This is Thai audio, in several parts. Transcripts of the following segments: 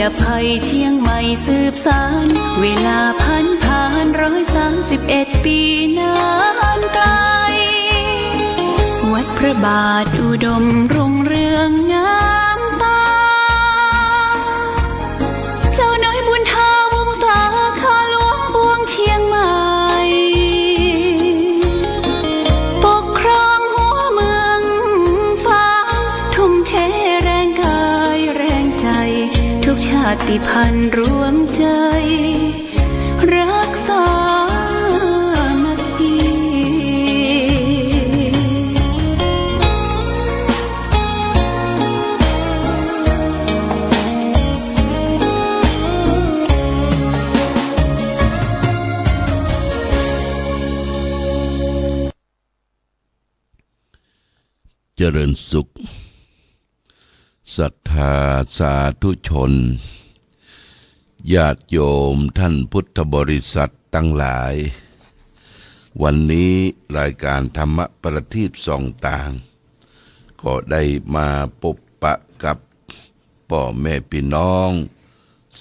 ดับภัยเชียงใหม่สืบสาร เวลาพันผ่านร้อยสามสิบเอ็ดปีนานไกล วัดพระบาทอุดมรุ่งเรืองงาม ติพันธ์รวมใจ รักษามัคคีเจริญสุขศรัทธาสาธุชน ญาติโยมท่านพุทธบริษัทตั้งหลาย วันนี้รายการธรรมประทีปสองต่าง ก็ได้มาพบปะกับพ่อแม่พี่น้อง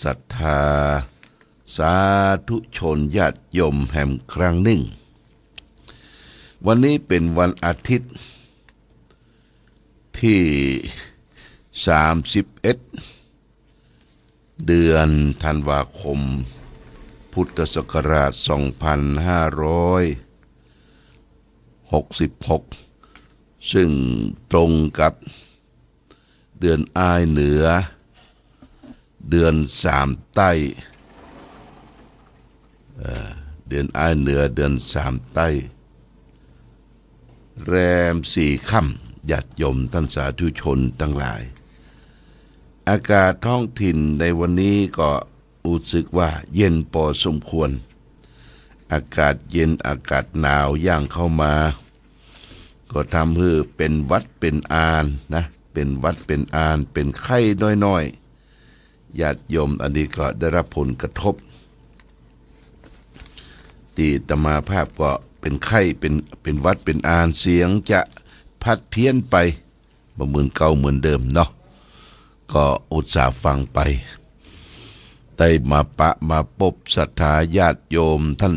ศรัทธา สาธุชนญาติโยมแห่งครั้งหนึ่ง วันนี้เป็นวันอาทิตย์ที่ 31 เดือนธันวาคม พุทธศักราช 2566 ซึ่งตรงกับเดือนอ้ายเหนือ เดือนสามใต้เอ่เดือนอ้ายเหนือเดือนสามใต้ แรมสี่ค่ำญาติโยมท่านสาธุชนทั้งหลาย อากาศท้องถิ่นในวันนี้ก็รู้สึกว่าเย็นพอสมควร อากาศเย็นอากาศหนาวย่างเข้ามา ก็ทำให้เป็นวัดเป็นอานนะ เป็นวัดเป็นอานเป็นไข้น้อยๆญาติโยมอันนี้ก็ได้รับผลกระทบตีตมาภาพก็เป็นไข้เป็นเป็นวัดเป็นอานเสียงจะพัดเพี้ยนไปบ่เหมือนเก่าเหมือนเดิมเนาะ ก็อุตส่าห์ฟังไป ได้มาปะมาพบศรัทธาญาติโยมท่าน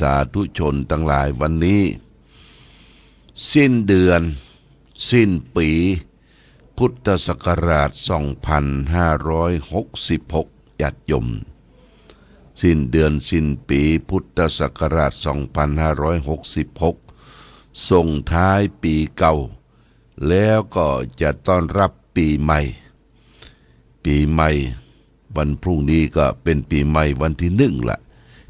สาธุชนทั้งหลายวันนี้ สิ้นเดือน สิ้นปี พุทธศักราช 2566ญาติโยม สิ้นเดือนสิ้นปีพุทธศักราช 2566 ส่งท้ายปีเก่า แล้วก็จะต้อนรับปีใหม่ ปีใหม่ วันพรุ่งนี้ก็เป็นปีใหม่วันที่หนึ่งละ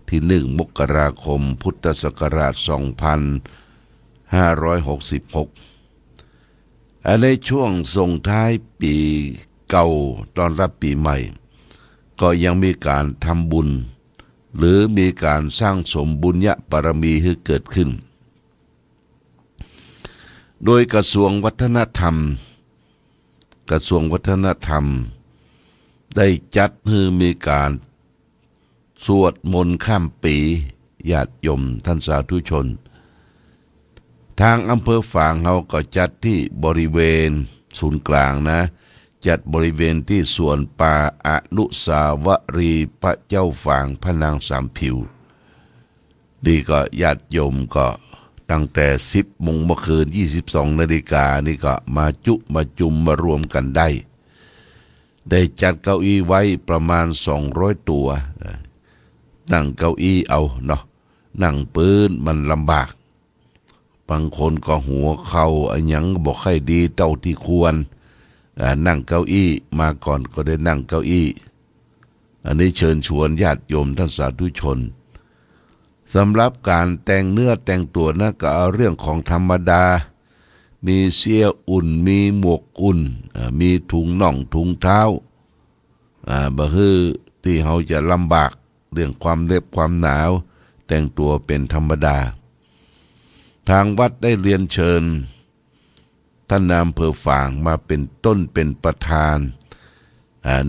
ที่หนึ่งมกราคมพุทธศักราช 2566และในช่วงส่งท้ายปีเก่าตอนรับปีใหม่ ก็ยังมีการทำบุญ หรือมีการสร้างสมบุญญะบารมีให้เกิดขึ้น โดยกระทรวงวัฒนธรรม กระทรวงวัฒนธรรม ได้จัดให้มีการ สวดมนต์ข้ามปีญาติโยมท่านสาธุชน ทางอำเภอฝางเขาก็จัดที่บริเวณศูนย์กลางนะ จัดบริเวณที่สวนป่าอนุสาวรีย์พระเจ้าฝางพระนางสามผิวนี่ก็ญาติโยมก็ตั้งแต่10โมงเมื่อคืน 22 นาฬิกานี่ก็มาจุมาจุมมารวมกันได้ ได้จัดเก้าอี้ไว้ประมาณ200ตัว นั่งเก้าอี้เอาเนาะนั่งปืนมันลำบาก บางคนก็หัวเข่าอันยังบอกให้ดีเท่าที่ควร นั่งเก้าอี้มาก่อนก็ได้นั่งเก้าอี้ อันนี้เชิญชวนญาติโยมท่านสาธุชนสำหรับการแต่งเนื้อแต่งตัวนะก็เอาเรื่องของธรรมดา มีเสื้ออุ่น มีหมวกอุ่น มีถุงน่องถุงเท้าบ่คือที่เขาจะลำบากเรื่องความเล็บความหนาว แต่งตัวเป็นธรรมดา ทางวัดได้เรียนเชิญ ท่านนายอำเภอฝางมาเป็นต้นเป็นประธาน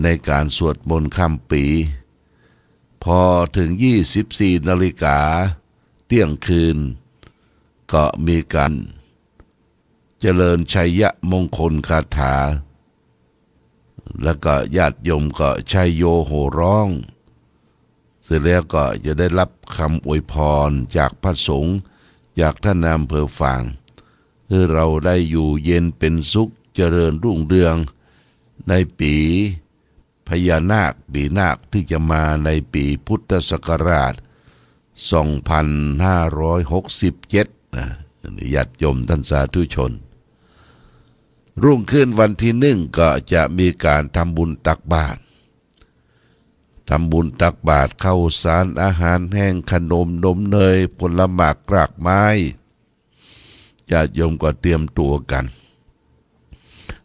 ในการสวดมนต์ข้ามปี พอถึง 24 นาฬิกา เที่ยงคืน ก็มีการ เจริญชัยยะมงคลคาถา แล้วก็ญาติโยมก็ชัยโยโหร้อง เสร็จแล้วก็จะได้รับคำอวยพรจากพระสงฆ์จากท่านนายอำเภอฝางคือเราได้อยู่เย็นเป็นสุขเจริญรุ่งเรือง ในปีพญานาคปีนาคที่จะมาในปีพุทธศักราช 2567นะญาติโยมท่านสาธุชน รุ่งขึ้นวันที่หนึ่งก็จะมีการทำบุญตักบาตรทำบุญตักบาตรเข้าสารอาหารแห้งขนมนมเนยผลหมากกรากไม้ญาติโยมก็เตรียมตัวกัน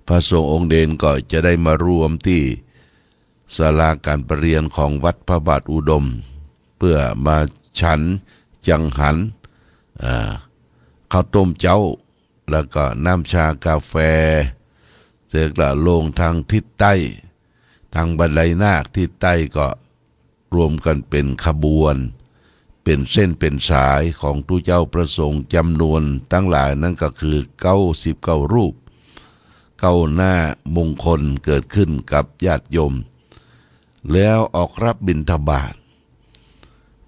พระสงฆ์องค์เดนก็จะได้มารวมที่ศาลาการประเรียนของวัดพระบาทอุดม เพื่อมาฉันจังหันข้าวต้มเจ้า แล้วก็น้ำชากาแฟ เสร็จแล้วลงทางทิศใต้ ทางบันไดนาคทิศใต้ก็รวมกันเป็นขบวน เป็นเส้นเป็นสายของตู้เจ้าประสงค์จำนวนตั้งหลายนั่นก็คือเก้าสิบเก้ารูป เก้าหน้ามงคลเกิดขึ้นกับญาติโยม แล้วออกรับบิณฑบาต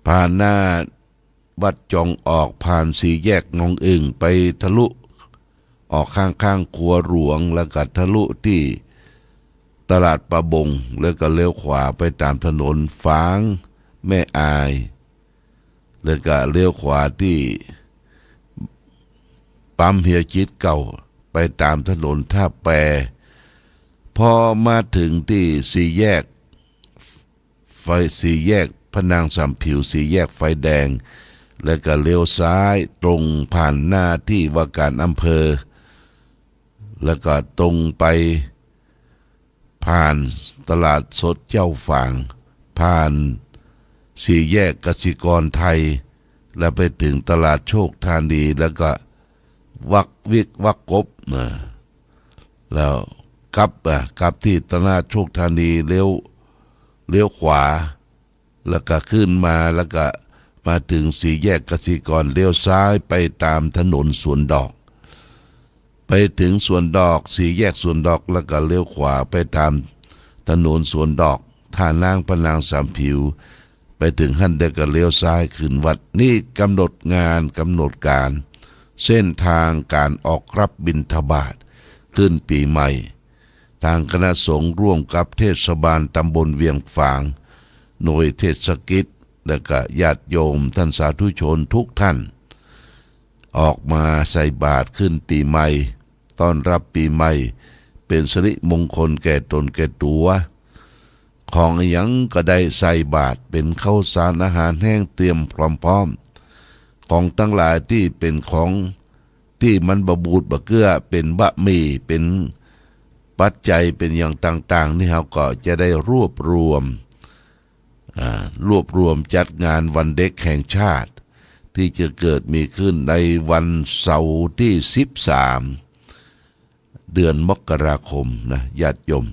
ผ่านหน้าวัดจองออกผ่านสี่แยกหนองอึ่งไปทะลุ ออกข้างๆครัวหลวงแล้วก็ทะลุที่ตลาดประบงแล้วก็เลี้ยวขวาไปตามถนนฟางแม่อาย แล้วก็เลี้ยวขวาที่ปั๊มเฮียจิตเก่าไปตามถนนท่าแปรพอมาถึงที่สี่แยก ไฟสี่แยกพนางสามผิวสี่แยกไฟแดง แล้วก็เลี้ยวซ้ายตรงผ่านหน้าที่ว่าการอำเภอ แล้วก็ตรงไปผ่านตลาดสดเจ้าฝาง ผ่านสี่แยกกสิกรไทย แล้วไปถึงตลาดโชคธานีแล้วก็วักวิกวักกบนะแล้วกลับอะกลับที่ตลาดโชคธานีเลี้ยวเลี้ยวขวา แล้วก็ขึ้นมาแล้วก็มาถึงสี่แยกกสิกรเลี้ยวซ้ายไปตามถนนสวนดอก ไปถึงสวนดอกสี่แยกสวนดอกแล้วก็เลี้ยวขวาไปตามถนนสวนดอกท่านางพนางสามผิว ไปถึงขั้นเด็กก็เลี้ยวซ้ายขึ้นวัดนี่กำหนดงานกำหนดการ เส้นทางการออกรับบิณฑบาตขึ้นปีใหม่ ทางคณะสงฆ์ร่วมกับเทศบาลตำบลเวียงฝาง หน่วยเทศกิจและก็ญาติโยมท่านสาธุชนทุกท่าน ออกมาใส่บาตรขึ้นปีใหม่ ต้อนรับปีใหม่ เป็นสิริมงคลแก่ตนแก่ตัว ของอยังก็ได้ใส่บาตรเป็นข้าวสารอาหารแห้งเตรียมพร้อมๆ ของทั้งหลายที่เป็นของที่มันบะบูดบะเกื้อเป็นบะหมี่เป็นปัจจัยเป็นอย่างต่าง ๆ นี่เราก็จะได้รวบรวมรวบรวมจัดงานวันเด็กแห่งชาติ ที่จะเกิดมีขึ้นในวันเสาร์ที่ 13 เดือนมกราคมนะญาติโยม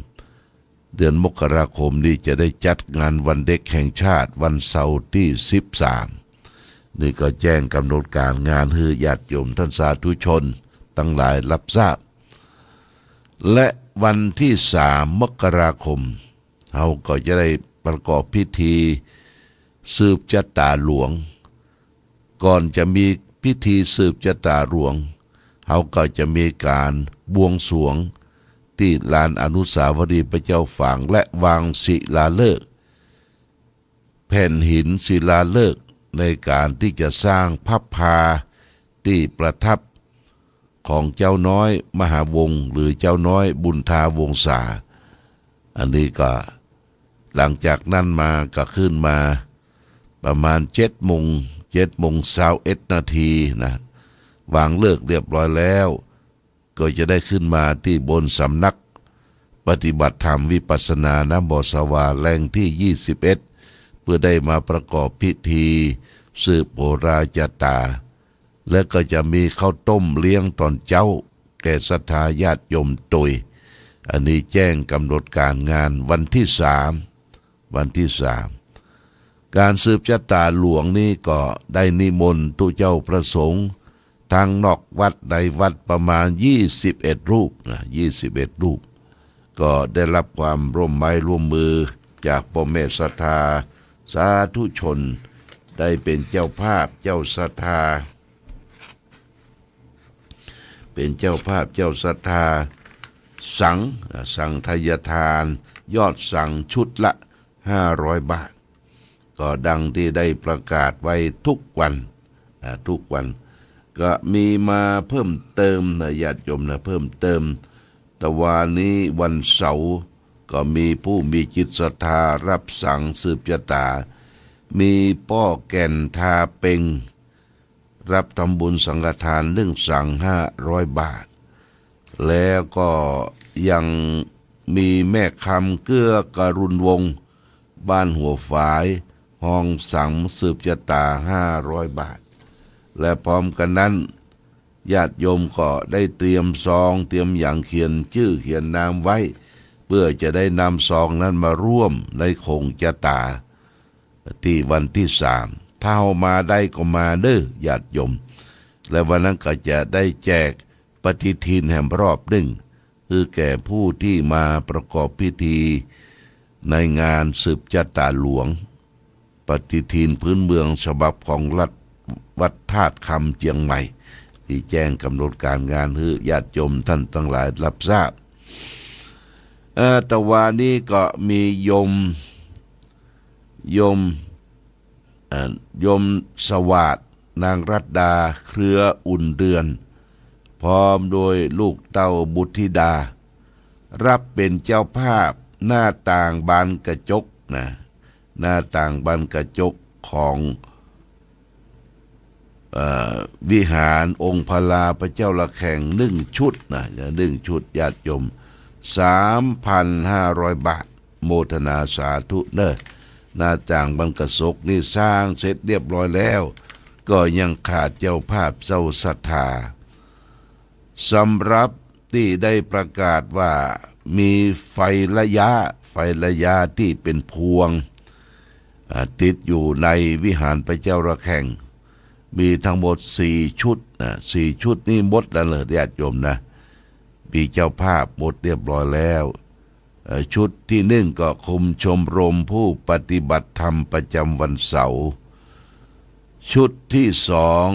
เดือนมกราคมนี้จะได้จัดงานวันเด็กแห่งชาติวันเสาร์ที่ 13 นี่ก็แจ้งกำหนดการงานฮือญาติโยมท่านสาธุชนตั้งหลายรับทราบ และวันที่สามมกราคมเราก็จะได้ประกอบพิธีสืบชะตาหลวง ก่อนจะมีพิธีสืบชะตาหลวงเขาก็จะมีการ บวงสวง ที่ลานอนุสาวรีย์พระเจ้าฝางและวางศิลาฤกษ์แผ่นหินศิลาฤกษ์ในการที่จะสร้างพับพาที่ประทับของเจ้าน้อยมหาวงศ์หรือเจ้าน้อยบุญทาวงศา อันนี้ก็หลังจากนั้นมาก็ขึ้นมาประมาณเจ็ดโมงเจ็ดโมงเช้าเอ็ดนาทีนะวางเลิกเรียบร้อยแล้ว ก็จะได้ขึ้นมาที่บนสำนัก ปฏิบัติธรรมวิปัสสนานบ่อสวาแหล่งที่ 21 เพื่อได้มาประกอบพิธีสืบโบราณตา และก็จะมีข้าวต้มเลี้ยงตอนเจ้า แก่ศรัทธาญาติโยมตุย อันนี้แจ้งกำหนดการงานวันที่สามวันที่สามการสืบชะตาหลวงนี่ก็ได้นิมนต์ตุเจ้าประสงค์ ทางนอกวัดในวัดประมาณ 21 รูปนะ21 รูป ก็ได้รับความร่วมไม้ร่วมมือจากพ่อแม่ศรัทธา สาธุชน ได้เป็นเจ้าภาพเจ้าศรัทธา เป็นเจ้าภาพเจ้าศรัทธา สังสังทายทาน ยอดสั่งชุดละ 500 บาท ก็ดังที่ได้ประกาศไว้ทุกวันทุกวัน ก็มีมาเพิ่มเติมนะญาติโยมนะเพิ่มเติม แต่วันนี้วันเสาร์ก็มีผู้มีจิตศรัทธารับสั่งสืบชะตา มีป้อแก่นทาเป็งรับทำบุญสังฆทานเรื่องสั่งห้าร้อยบาท แล้วก็ยังมีแม่คำเกื้อกรุณวง บ้านหัวฝาย ห้องสังสืบชะตาห้าร้อยบาท และพร้อมกันนั้น ญาติโยมก็ได้เตรียมซอง เตรียมอย่างเขียนชื่อเขียนนามไว้ เพื่อจะได้นำซองนั้นมาร่วมในคงจะตา ที่วันที่สามถ้าเอามาได้ก็มาเด้อญาติโยม และวันนั้นก็จะได้แจกปฏิทินแห่งรอบหนึ่งคือแก่ผู้ที่มาประกอบพิธีในงานสืบชะตาหลวง ปฏิทินพื้นเมืองฉบับของรัฐ วัดธาตุคำเจียงใหม่ ที่แจ้งกำหนดการงานให้ญาติโยมท่านทั้งหลายรับทราบแต่วานี้ก็มีโยมโยมโยมสวัสดนางรัตดาเครืออุ่นเดือน พร้อมโดยลูกเต้าบุตรธิดา รับเป็นเจ้าภาพหน้าต่างบานกระจกนะหน้าต่างบานกระจกของ วิหารองค์พลาพระเจ้าละแข่งหนึ่งชุดนะหนึ่งชุดญาติโยมสามพันห้าร้อยบาท โมทนาสาธุเนอะหน้าต่างบานกระจกนี่สร้างเสร็จเรียบร้อยแล้ว ก็ยังขาดเจ้าภาพเจ้าศรัทธาสำรับที่ได้ประกาศว่ามีไฟระยะ ไฟระยะที่เป็นพวง ติดอยู่ในวิหารพระเจ้าระแข่ง มีทั้งหมดสี่ชุดนะสี่ชุดนี่หมดแล้วเลยญาติโยมนะมีเจ้าภาพหมดเรียบร้อยแล้วชุดที่หนึ่งก็คุมชมรมผู้ปฏิบัติธรรมประจำวันเสาร์ชุดที่สอง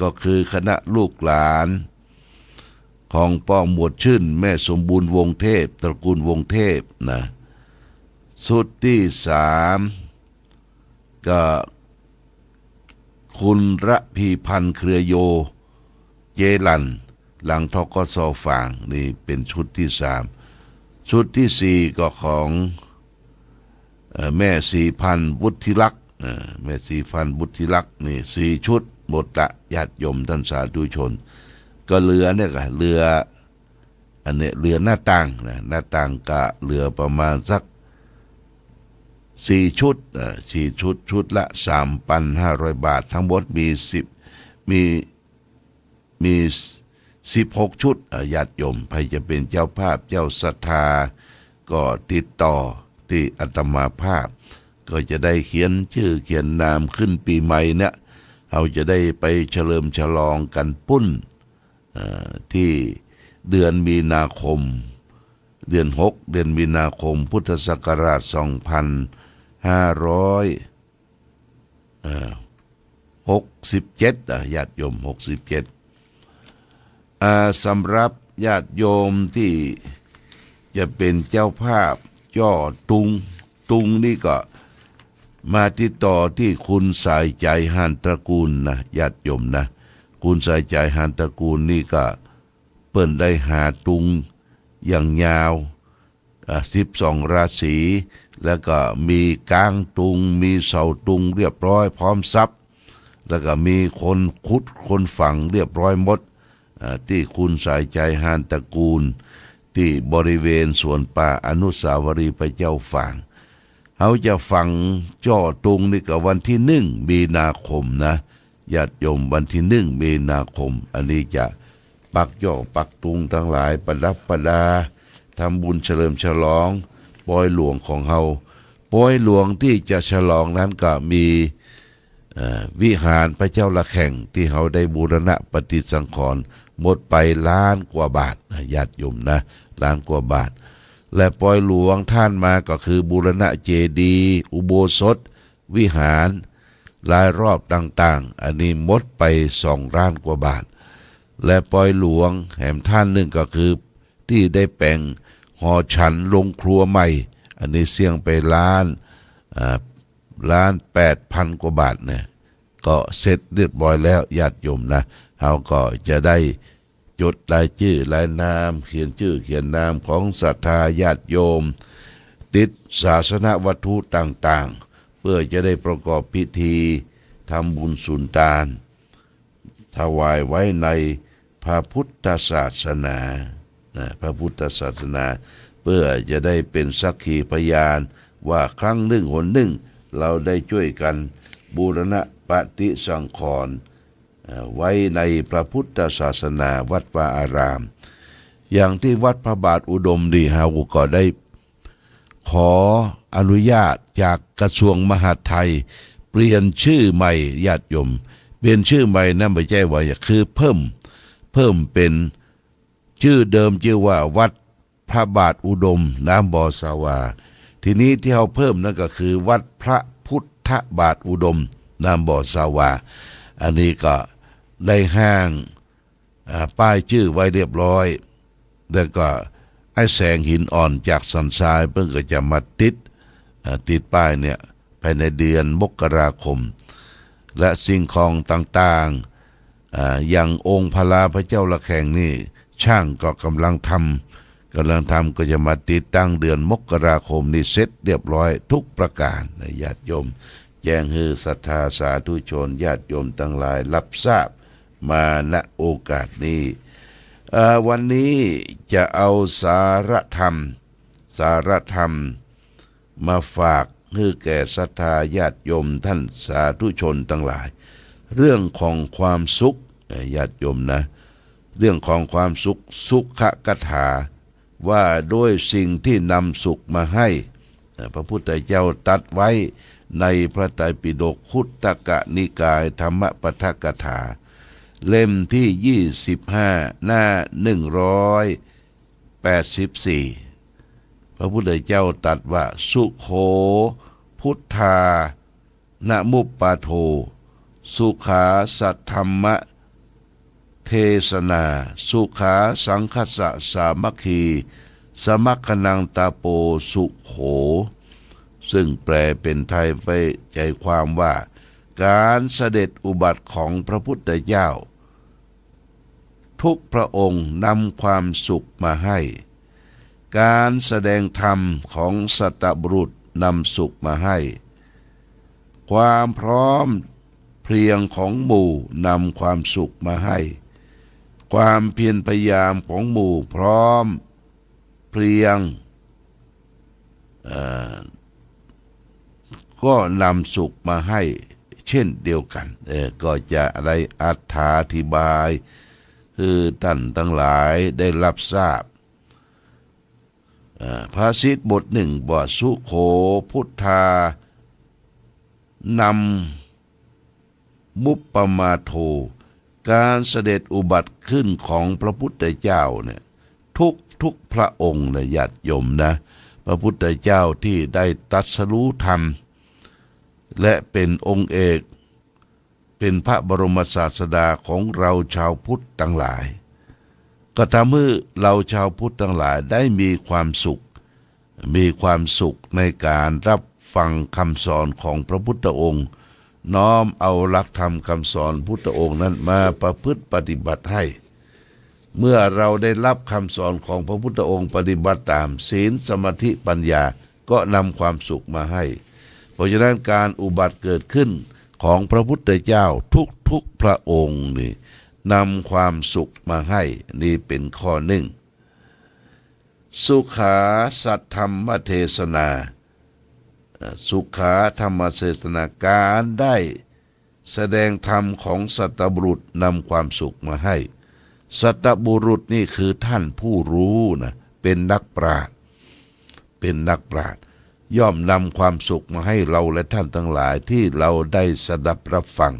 ก็คือคณะลูกหลาน ของป้องหมวดชื่น แม่สมบูรณ์วงเทพ ตระกูลวงเทพนะชุดที่สามก็ คุณระพีพันธ์เครือโย เจลัน หลังทกสฝางนี่เป็นชุดที่สามชุดที่สี่ก็ของออแม่สีพันธ์บุธิลักษ์แม่สีพันธ์บุธิลักษ์นี่สี่ชุดหมดละญาติโยมท่านสาธุชน ก็เรือเนี่ยก็เรืออันเนี้ยเรือหน้าต่างนะหน้าต่างกะเรือประมาณสัก สี่ชุดอ่อสี่ชุดชุดละสามพันห้าร้อยบาท ทั้งหมดมีสิบมีมีสิบหกชุดอ่อญาติโยมใครจะเป็นเจ้าภาพเจ้าศรัทธา ก็ติดต่อที่อัตมาภาพ ก็จะได้เขียนชื่อเขียนนามขึ้นปีใหม่เนี่ยเราจะได้ไปเฉลิมฉลองกันปุ้นอ่อที่เดือนมีนาคม เดือนหกเดือนมีนาคมพุทธศักราชสองพัน ห้าร้อยหกสิบเจ็ดญาติโยมหกสิบเจ็ดสำหรับญาติโยมที่จะเป็นเจ้าภาพย่อตุง ตุงนี่ก็มาติดต่อที่คุณสายใจหันตระกูลนะญาติโยมนะ คุณสายใจหันตระกูลนี่ก็เปิ้นได้หาตุงอย่างยาวสิบสองราศี แล้วก็มีกลางตุง มีเสาตุงเรียบร้อยพร้อมซับแล้วก็มีคนคุดคนฝังเรียบร้อยหมดที่คุณสายใจหานตระกูล ที่บริเวณสวนป่าอนุสาวรีย์พระเจ้าฝางเขาจะฟังจ่อตุงนี่ก็วันที่หนึ่งมีนาคมนะญาติโยมวันที่หนึ่งมีนาคม อันนี้จะปักย่อปักตุงทั้งหลายประดับประดาทำบุญเฉลิมฉลอง ปอยหลวงของเขาปอยหลวงที่จะฉลองนั้นก็มีวิหารพระเจ้าละแข่งที่เขาได้บูรณะปฏิสังขรณ์หมดไปล้านกว่าบาทญาติโยมนะล้านกว่าบาท และปอยหลวงท่านมาก็คือบูรณะเจดีย์อุโบสถ วิหารรายรอบต่างๆ อันนี้หมดไปสองล้านกว่าบาท และปอยหลวงแห่มท่านหนึ่งก็คือที่ได้แปลง หอฉันลงครัวใหม่ อันนี้เสี่ยงไปล้านอ่าล้านแปดพันกว่าบาทเนี่ยก็เสร็จเรียบร้อยแล้วญาติโยมนะเขาก็จะได้จดรายชื่อรายนาม เขียนชื่อเขียนนามของศรัทธาญาติโยม ติดศาสนวัตถุต่างๆ เพื่อจะได้ประกอบพิธีทำบุญสุนทานถวายไว้ในพระพุทธศาสนา นะพระพุทธศาสนา เพื่อจะได้เป็นสักขีพยาน ว่าครั้งหนึ่งหนหนึ่ง เราได้ช่วยกันบูรณะปฏิสังขรณ์ไว้ในพระพุทธศาสนาวัดวาอาราม อย่างที่วัดพระบาทอุดมดีฮาวุก็ได้ขออนุญาตจากกระทรวงมหาดไทย เปลี่ยนชื่อใหม่ญาติโยม เปลี่ยนชื่อใหม่นั่นไม่ใช่ว่าคือเพิ่มเพิ่มเป็น ชื่อเดิมชื่อว่าวัดพระบาทอุดมน้ำบอสาวา ทีนี้ที่เขาเพิ่มนั่นก็คือ วัดพระพุทธบาทอุดมน้ำบอสาวา อันนี้ก็ได้ห้างป้ายชื่อไว้เรียบร้อย แล้วก็ไอ้แสงหินอ่อนจากสันทรายเพิ่งก็จะมาติดติดป้ายเนี่ยภายในเดือนมกราคม และสิ่งของต่างๆออย่างองค์พลาพระเจ้าละแข่งนี่ ช่างก็กำลังทำกำลังทำก็จะมาติดตั้งเดือนมกราคมนี่เสร็จเรียบร้อยทุกประการนะญาติโยมแจ้งฮือศรัทธาสาธุชนญาติโยมทั้งหลายรับทราบมาณโอกาสนี้วันนี้จะเอาสารธรรม สารธรรม มาฝากให้แก่ศรัทธาญาติโยมท่านสาธุชนทั้งหลาย เรื่องของความสุขญาติโยมนะ เรื่องของความสุขสุขกถา ว่าด้วยสิ่งที่นำสุขมาให้ พระพุทธเจ้าตัดไว้ในพระไตรปิฎกคุตตกนิกายธรรมปทกถา เล่มที่ 25 หน้า 184 พระพุทธเจ้าตรัสว่า สุโข พุทธานะมุปปาโท สุขาสัทธรรมะ เทศนา สุขาสังคัสสะสามัคคี สมัคคนังตาโปสุโข ซึ่งแปลเป็นไทยไปใจความว่า การเสด็จอุบัติของพระพุทธเจ้า ทุกพระองค์นำความสุขมาให้ การแสดงธรรมของสัตบุรุษนำสุขมาให้ ความพร้อมเพรียงของหมู่นำความสุขมาให้ ความเพียรพยายามของหมู่พร้อมเพรียงก็นำสุขมาให้เช่นเดียวกันเออก็จะอะไรอัธาธิบาย คือท่านทั้งหลายได้รับทราบเอ่อภาษิบทหนึ่งบทสุโขพุทธานำมุปปมาโท การเสด็จอุบัติขึ้นของพระพุทธเจ้าเนี่ยทุกทุกพระองค์นะญาติโยมนะ พระพุทธเจ้าที่ได้ตัดสรู้ธรรม และเป็นองค์เอก เป็นพระบรมศาสดาของเราชาวพุทธทั้งหลาย ก็ทำให้เราชาวพุทธทั้งหลายได้มีความสุข มีความสุขในการรับฟังคำสอนของพระพุทธองค์ น้อมเอาหลักธรรมคำสอนพุทธองค์นั้นมาประพฤติปฏิบัติให้ เมื่อเราได้รับคำสอนของพระพุทธองค์ปฏิบัติตามศีลสมาธิปัญญาก็นำความสุขมาให้ เพราะฉะนั้นการอุบัติเกิดขึ้นของพระพุทธเจ้าทุกๆพระองค์นี่นำความสุขมาให้นี่เป็นข้อหนึ่ง สุขาสัทธรรมเทศนา สุขาธรรมเทศนาการได้แสดงธรรมของสัตบุรุษนำความสุขมาให้ สัตบุรุษนี่คือท่านผู้รู้นะเป็นนักปราชญ์เป็นนักปราชญ์ย่อมนำความสุขมาให้เราและท่านทั้งหลายที่เราได้สดับรับฟัง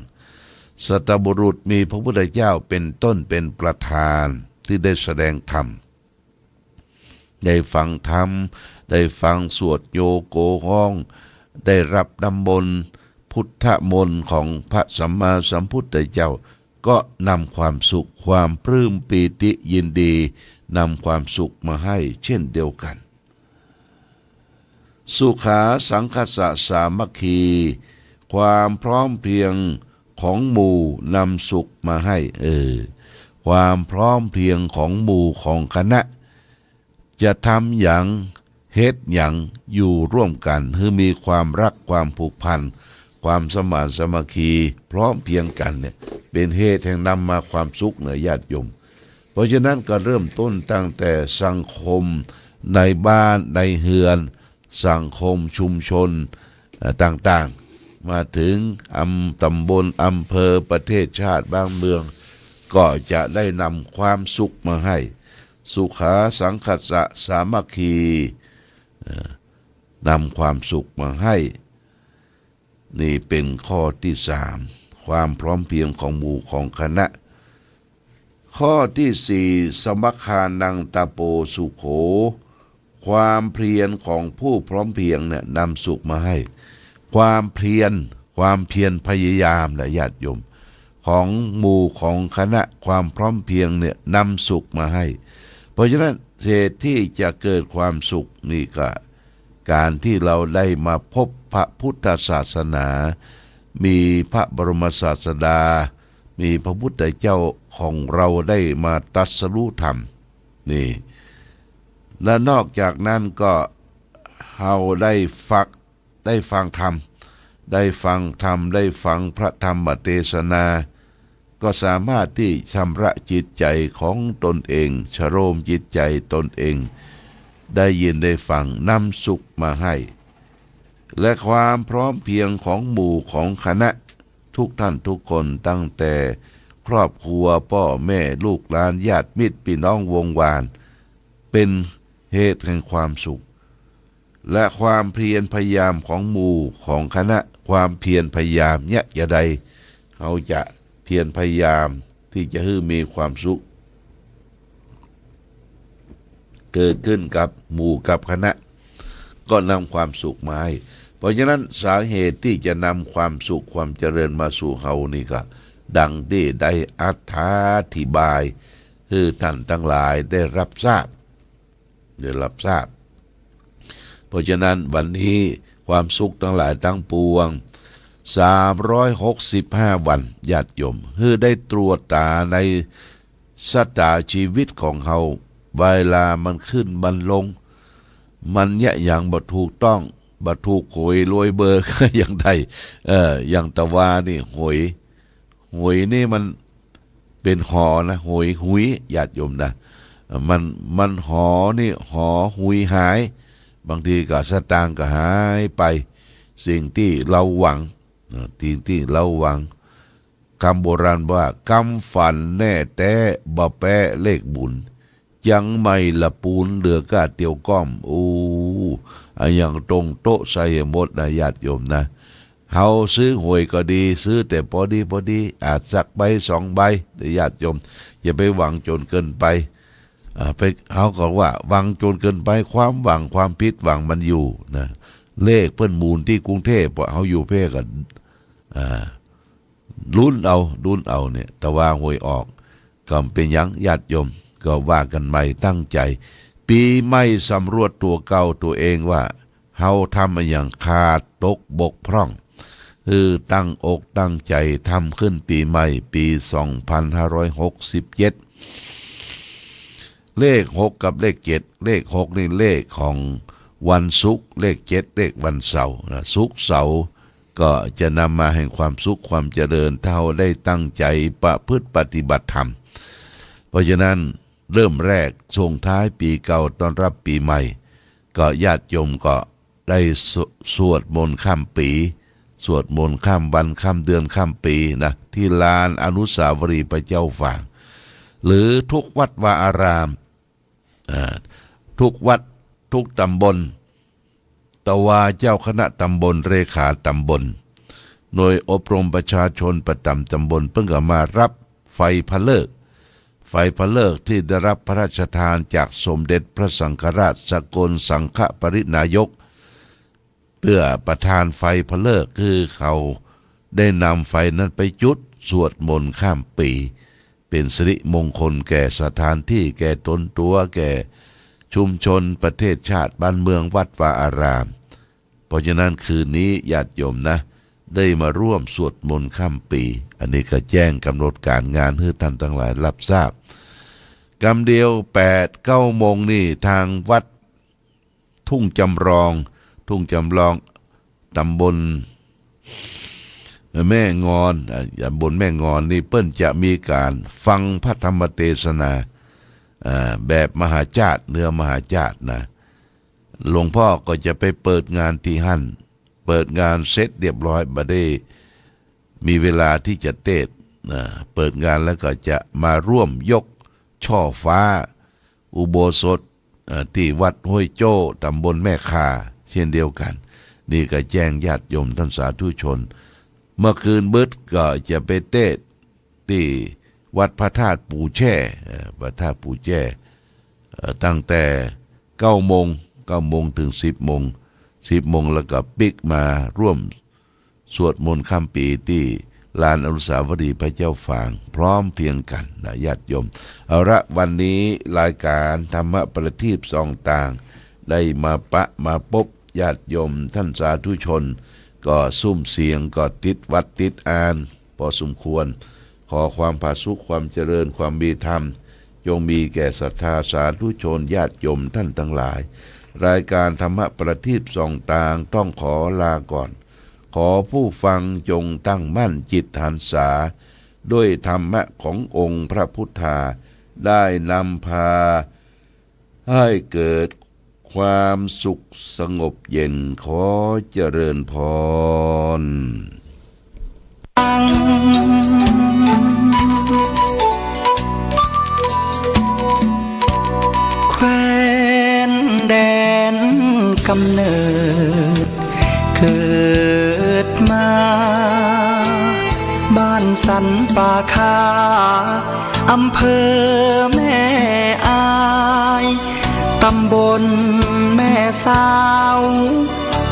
สัตบุรุษมีพระพุทธเจ้าเป็นต้นเป็นประธานที่ได้แสดงธรรม ได้ฟังธรรม ได้ฟังสวดโยโกห้อง ได้รับนำมนพุทธมนต์ของพระสัมมาสัมพุทธเจ้า ก็นำความสุขความปลื้มปีติยินดีนำความสุขมาให้เช่นเดียวกัน สุขาสังคสะสามัคคี ความพร้อมเพียงของหมู่นำสุขมาให้เออความพร้อมเพียงของหมู่ของคณะ จะทำอย่าง เฮ็ดอย่างอยู่ร่วมกันคือมีความรักความผูกพัน ความสมานสามัคคีพร้อมเพียงกันเนี่ยเป็นเหตุแห่งนำมาความสุขเหนือญาติโยม เพราะฉะนั้นก็เริ่มต้นตั้งแต่สังคมในบ้านในเฮือน สังคมชุมชนต่างๆ มาถึงอำตำบลอำเภอประเทศชาติบ้านเมือง ก็จะได้นำความสุขมาให้ สุขาสังคัสสะสามัคคี นำความสุขมาให้ นี่เป็นข้อที่สามความพร้อมเพียงของหมู่ของคณะ ข้อที่สี่สมคานังตาโปสุโข ความเพียรของผู้พร้อมเพียงเนี่ยนำสุขมาให้ ความเพียรความเพียรพยายามนะญาติโยม ของหมู่ของคณะความพร้อมเพียงเนี่ยนำสุขมาให้ เพราะฉะนั้น เหตุที่จะเกิดความสุขนี่ก็ การที่เราได้มาพบพระพุทธศาสนา มีพระบรมศาสดา มีพระพุทธเจ้าของเราได้มาตัสรู้ธรรมนี่และนอกจากนั้นก็เราได้ฟักได้ฟังธรรม ได้ฟังธรรม ได้ฟังพระธรรมเทศนา ก็สามารถที่ชำระจิตใจของตนเอง ชโรมจิตใจตนเอง ได้ยินได้ฟังนำสุขมาให้ และความพร้อมเพียงของหมู่ของคณะ ทุกท่านทุกคนตั้งแต่ครอบครัวพ่อแม่ลูกหลานญาติมิตรพี่น้องวงวาน เป็นเหตุแห่งความสุข และความเพียรพยายามของหมู่ของคณะความเพียรพยายามเนี่ยอย่าใดเขาจะ พียรพยายามที่จะให้มีความสุข เกิดขึ้นกับหมู่กับคณะ ก็นำความสุขมาให้ เพราะฉะนั้นสาเหตุที่จะนำความสุขความเจริญมาสู่เฮานี่ก็ดังที่ได้อัธาธิบายคือท่านทั้งหลายได้รับทราบได้รับทราบ เพราะฉะนั้นวันนี้ความสุขทั้งหลายทั้งปวง 365 วันญาติโยมคือได้ตรวจตาในสตาชีวิตของเขาเวลามันขึ้นมันลง มันเนี่อย่างบ่ถูกต้องบ่ถูกหวยรวยเบอร์อย่างใดเอออย่างตะวานี่หวยหวยนี่มันเป็นหอนะหวยหุยญาติโยมนะมันมันหอนี่หอหุยหาย บางทีก็สตางค์ก็หายไป สิ่งที่เราหวัง เอ่อสิ่งที่เราหวังคำโบราณว่ากำฝันแน่แต่บะแปะเลขบุญ ยังไม่ละปูนเหลือกาเตียวก้อมโอ้อย่างตรงโต๊ะใส่หมดนะญาติโยมนะเฮาซื้อหวยก็ดี ซื้อแต่พอดีพอดี อาจสักใบสองใบแต่ญาติโยม อย่าไปหวังจนเกินไปอ่าไปเขาก็ว่าหวังจนเกินไปความหวังความพิษหวังมันอยู่นะเลขเพิ่นมูลที่กรุงเทพพอเขาอยู่เพ่กัน ลุ้นเอาลุ้นเอาเนี่ยแต่ว่าหวยออกก็เป็นยังญาติโยม ก็ว่ากันใหม่ตั้งใจ ปีไม่สำรวจตัวเก่าตัวเองว่าเฮาทำมาอย่างขาดตกบกพร่องคือตั้งอกตั้งใจทำขึ้นปีใหม่ปี 2567 เลขหกกับเลขเจ็ดเลขหกนี่เลขของวันศุกร์เลขเจ็ดเลขวันเสาร์นะศุกร์เสาร์ ก็จะนำมาแห่งความสุขความเจริญเท่าได้ตั้งใจประพฤติปฏิบัติธรรม เพราะฉะนั้นเริ่มแรกส่งท้ายปีเก่าต้อนรับปีใหม่ ก็ญาติโยมก็ได้สสวดมนต์ข้ามปี สวดมนต์ข้ามวันข้ามเดือนข้ามปีนะที่ลานอนุสาวรีย์พระเจ้าฝาง หรือทุกวัดวาอาราม ทุกวัดทุกตำบล ตวาเจ้าคณะตำบลเรขาตำบล หน่วยอบรมประชาชนประจำตำบลเพิ่งก็มารับไฟพระเลิก ไฟพระเลิกที่ได้รับพระราชทานจากสมเด็จพระสังฆราชสกลสังฆปรินายก เพื่อประทานไฟพระเลิกคือเขาได้นำไฟนั้นไปจุดสวดมนต์ข้ามปี เป็นสิริมงคลแก่สถานที่แก่ตนตัวแก่ ชุมชนประเทศชาติบ้านเมืองวัดวาอาราม เพราะฉะนั้นคืนนี้ญาติโยมนะ ได้มาร่วมสวดมนต์ข้ามปี อันนี้ก็แจ้งกำหนดการงานให้ท่านทั้งหลายรับทราบกำเดียวแปดเก้าโมงนี่ทางวัดทุ่งจำลอง ทุ่งจำลองตำบลแม่งอนอย่าบนแม่งอนนี่เปิ้นจะมีการฟังพระธรรมเทศนา แบบมหาจาตเนื้อมหาจาตนะหลวงพ่อก็จะไปเปิดงานที่หั่น เปิดงานเสร็จเรียบร้อยบ่ได้มีเวลาที่จะเทศนะเปิดงานแล้วก็จะมาร่วมยกช่อฟ้า อุโบสถที่วัดห้วยโจ้ตำบลแม่คา เช่นเดียวกัน นี่ก็แจ้งญาติโยมท่านสาธุชน เมื่อคืนบึดก็จะไปเทศที่ วัดพระธาตุปู่แช่พระธาตุปู่แช่ตั้งแต่เก้าโมงเก้าโมงถึงสิบโมงสิบโมงแล้วก็ปิกมาร่วมสวดมนต์ข้ามปีที่ลานอนุสาวรีย์พระเจ้าฝาง พร้อมเพียงกันนะญาติโยม เอาละวันนี้รายการธรรมประทีปสองต่าง ได้มาปะมาพบญาติโยม ท่านสาธุชน ก็ซุ่มเสียงก็ติดวัดติดอ่าน พอสมควร ขอความผาสุขความเจริญความมีธรรม จงมีแก่ศรัทธาสาธุชนญาติโยมท่านทั้งหลาย รายการธรรมประทีปส่องต่างต้องขอลาก่อน ขอผู้ฟังจงตั้งมั่นจิตหันษา ด้วยธรรมะขององค์พระพุทธา ได้นำพา ให้เกิดความสุขสงบเย็นขอเจริญพร กำเนิด เกิดมา บ้านสันป่าคาอำเภอแม่อายตำบลแม่สาว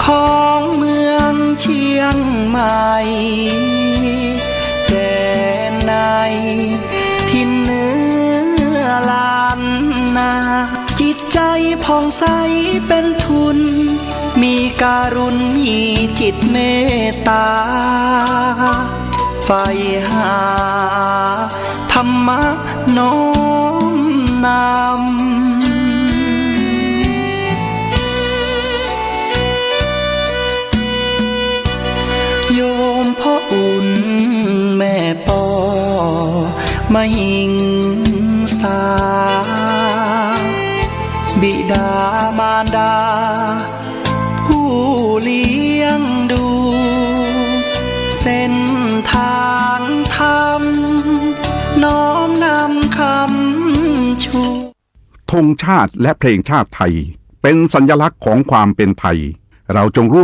ของเมืองเชียงใหม่แดนใน ใจผ่องใสเป็นทุน มีการุณมีจิตเมตตาไฟหา ธรรมะน้อมนำโยมพ่ออุ่นแม่ปอมาหิงสา บิดามารดา ผู้เลี้ยงดู เส้นทางธรรมน้อมนำคำชูธงชาติและเพลงชาติไทย เป็นสัญลักษณ์ของความเป็นไทย เราจงร่วม